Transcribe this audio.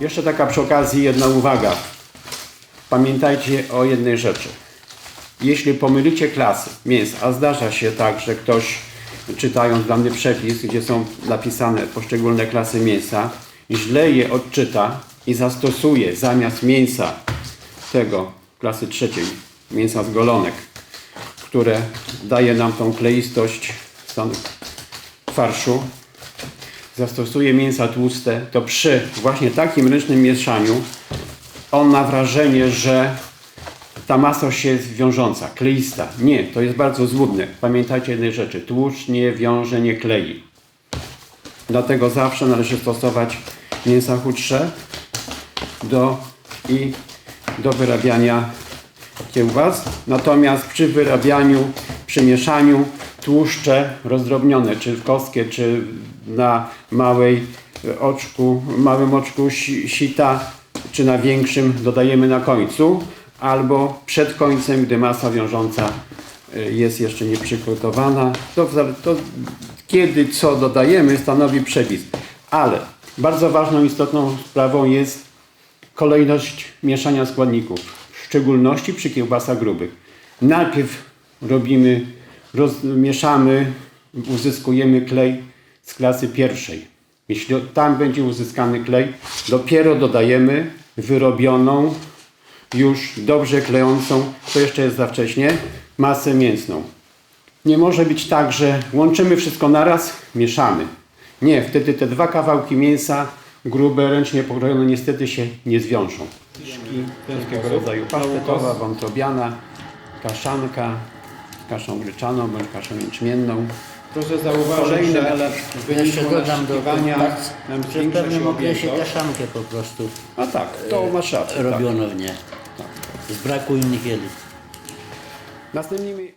Jeszcze taka przy okazji jedna uwaga. Pamiętajcie o jednej rzeczy. Jeśli pomylicie klasy mięs, a zdarza się tak, że ktoś czytając dany przepis, gdzie są napisane poszczególne klasy mięsa, źle je odczyta i zastosuje zamiast mięsa tego klasy trzeciej, mięsa z golonek, które daje nam tą kleistość farszu, zastosuje mięsa tłuste, to przy właśnie takim ręcznym mieszaniu on ma wrażenie, że ta masość jest wiążąca, kleista. Nie, to jest bardzo złudne. Pamiętajcie jednej rzeczy. Tłuszcz nie wiąże, nie klei. Dlatego zawsze należy stosować mięsa chudsze do, i do wyrabiania kiełbas. Natomiast przy wyrabianiu, przy mieszaniu tłuszcze rozdrobnione, czy w kostkę, czy na małej oczku, małym oczku si- sita, czy na większym dodajemy na końcu, albo przed końcem, gdy masa wiążąca e, jest jeszcze nieprzygotowana. To, to kiedy co dodajemy stanowi przepis. Ale bardzo ważną, istotną sprawą jest kolejność mieszania składników, w szczególności przy kiełbasach grubych. Najpierw robimy, roz, mieszamy, uzyskujemy klej z klasy pierwszej. Jeśli tam będzie uzyskany klej, dopiero dodajemy wyrobioną, już dobrze klejącą, to jeszcze jest za wcześnie, masę mięsną. Nie może być tak, że łączymy wszystko naraz, mieszamy. Nie, wtedy te dwa kawałki mięsa, grube, ręcznie pokrojone, niestety się nie zwiążą. Wszelkiego rodzaju pasztetowa, wątrobiana, kaszanka, kaszą gryczaną bądź kaszą jęczmienną. Proszę zauważyć, że element. w Jeszcze wyniku dodam do naszykiwania tak, nam że w zwiększa pewnym się okresie objętość. kaszankę po prostu A tak, to masz rację. Tak. robiono w nie. Z braku innych jelit. Następnymi